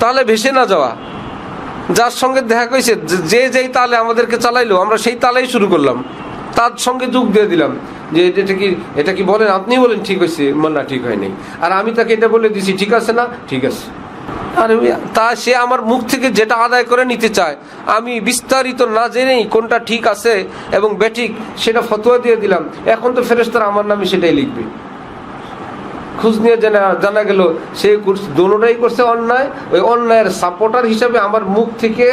তাহলে ভেসে না যাওয়া। যার সঙ্গে দেখা কইছে, যে- যে যেই তালে আমাদেরকে চালাইলো, আমরা সেই তালেই শুরু করলাম। তার সঙ্গে যোগ দিয়ে দিলাম, যে এটা কি এটা কি বলেন? আপনি বলেন, ঠিক হয়েছে না, ঠিক হয়নি। আর আমি তাকে এটা বলে দিছি, ঠিক আছে না? ঠিক আছে। আর তা সে আমার মুখ থেকে যেটা আদায় করে নিতে চায়, আমি বিস্তারিত না জেনেই কোনটা ঠিক আছে এবং বেঠিক, সেটা ফতোয়া দিয়ে দিলাম। এখন তো ফেরেস্তারা আমার নামে সেটাই লিখবে। খোঁজ নিয়ে জানা জানা গেল সে দোনোটাই করছে অন্যায়। ওই অন্যায়ের সাপোর্টার হিসাবে আমার মুখ থেকে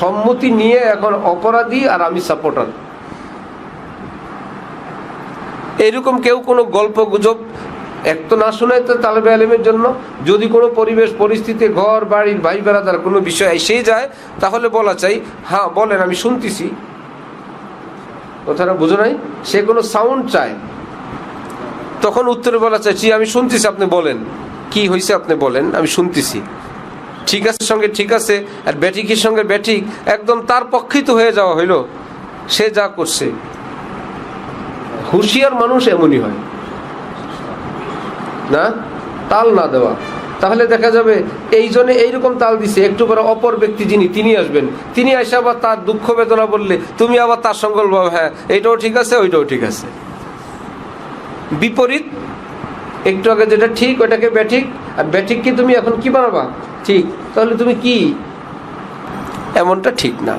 সম্মতি নিয়ে এখন অপরাধী আর আমি সাপোর্টার এইরকম কেউ কোনো গল্প গুজব এক তো না শোনায় তো তালেবে আলেমের জন্য। যদি কোনো পরিবেশ, পরিস্থিতি, ঘর বাড়ির ভাই বেড়াদার কোনো বিষয় এসেই যায়, তাহলে বলা চাই হ্যাঁ বলেন, আমি শুনতেছি। কথাটা বুঝো নাই? সে কোনো সাউন্ড চায়। তখন উত্তরে বলা চাই জি, আমি শুনতেছি, আপনি বলেন। কি হয়েছে আপনি বলেন, আমি শুনতেছি। ঠিক আছে, সঙ্গে ঠিক আছে। আর ব্যাটিকের সঙ্গে ব্যাটিক একদম তার পক্ষিত হয়ে যাওয়া হইল। সে যা করছে। হুঁশিয়ার মানুষ এমনই হয়। না? তাল না দেওয়া। তাহলে দেখা যাবে, এই জন্য এইরকম তাল দিছে, একটু পরে অপর ব্যক্তি যিনি, তিনি আসবেন। তিনি এসে আবার তার দুঃখ বেদনা বললে, তুমি আবার তার সঙ্গে হ্যাঁ এইটাও ঠিক আছে, ওইটাও ঠিক আছে। বিপরীত, একটু আগে যেটা ঠিক ওটাকে ব্যাঠিক। আর ব্যাঠিককে তুমি? এখন কি বানাবা? ঠিক। তাহলে তুমি কি? এমনটা ঠিক না।